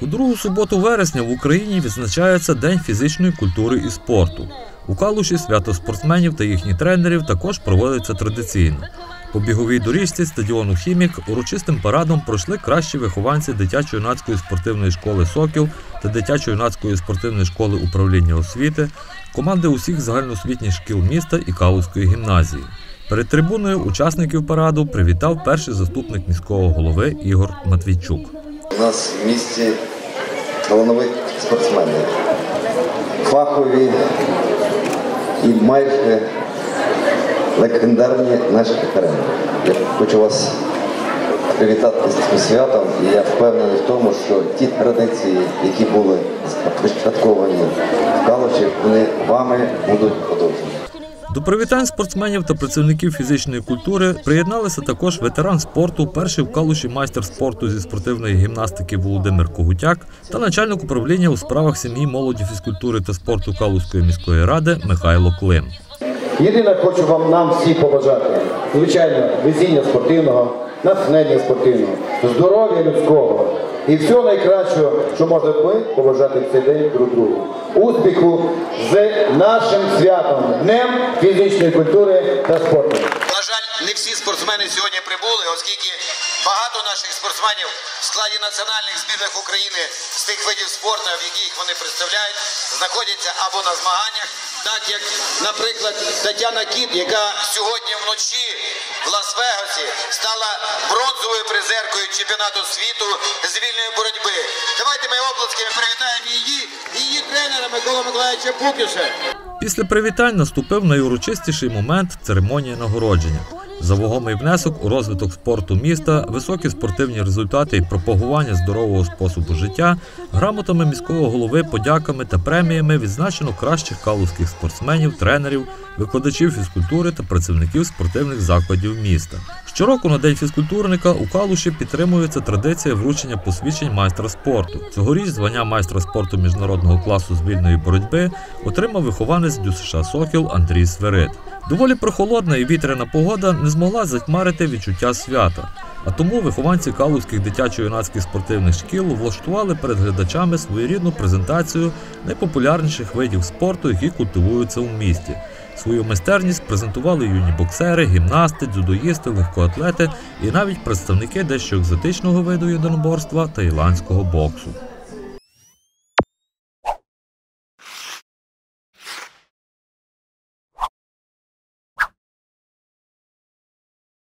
У другу суботу вересня в Україні відзначається День фізичної культури і спорту. У Калуші свято спортсменів та їхніх тренерів також проводиться традиційно. По біговій доріжці стадіону Хімік урочистим парадом пройшли кращі вихованці дитячо-юнацької спортивної школи Сокіл та дитячо-юнацької спортивної школи управління освіти, команди усіх загальноосвітніх шкіл міста і Калузької гімназії. Перед трибуною учасників параду привітав перший заступник міського голови Ігор Матвійчук. У нас в місті талановиті спортсмени. Фахові і майже легендарні наші тренери. Я хочу вас привітати з цим святом і я впевнений в тому, що ті традиції, які були започатковані в Калуші, вони вами будуть продовжені. До привітань спортсменів та працівників фізичної культури приєдналися також ветеран спорту, перший в Калуші майстер спорту зі спортивної гімнастики Володимир Когутяк та начальник управління у справах сім'ї, молоді, фізкультури та спорту Калузької міської ради Михайло Клим. Єдине хочу вам нам всі побажати, звичайно, везіння спортивного, натхнення спортивного, здоров'я людського і всього найкращого, що можна ми побажати в цей день друг другу. Успіху з нашим святом, Днем фізичної культури та спорту. На жаль, не всі спортсмени сьогодні прибули, оскільки багато наших спортсменів в складі національних збірних України з тих видів спорту, в яких вони представляють, знаходяться або на змаганнях, так як, наприклад, Тетяна Кіт, яка сьогодні вночі в Лас-Вегасі стала бронзовою призеркою чемпіонату світу з вільної боротьби. Давайте ми оплесками привітаємо її її тренера Микола Миколаївича Пукіша. Після привітань наступив найурочистіший момент церемонії нагородження. За вагомий внесок у розвиток спорту міста, високі спортивні результати і пропагування здорового способу життя, грамотами міського голови, подяками та преміями відзначено кращих калузьких спортсменів, тренерів, викладачів фізкультури та працівників спортивних закладів міста. Щороку на день фізкультурника у Калуші підтримується традиція вручення посвідчень майстра спорту. Цьогоріч звання майстра спорту міжнародного класу з боротьби отримав вихованець ДЮСШ Сокіл Андрій Сверид. Доволі прохолодна і вітряна погода не змогла затьмарити відчуття свята. А тому вихованці калузьких дитячо-юнацьких спортивних шкіл влаштували перед глядачами своєрідну презентацію найпопулярніших видів спорту, які культивуються у місті. Свою майстерність презентували юні боксери, гімнасти, дзюдоїсти, легкоатлети і навіть представники дещо екзотичного виду єдиноборства таїландського боксу.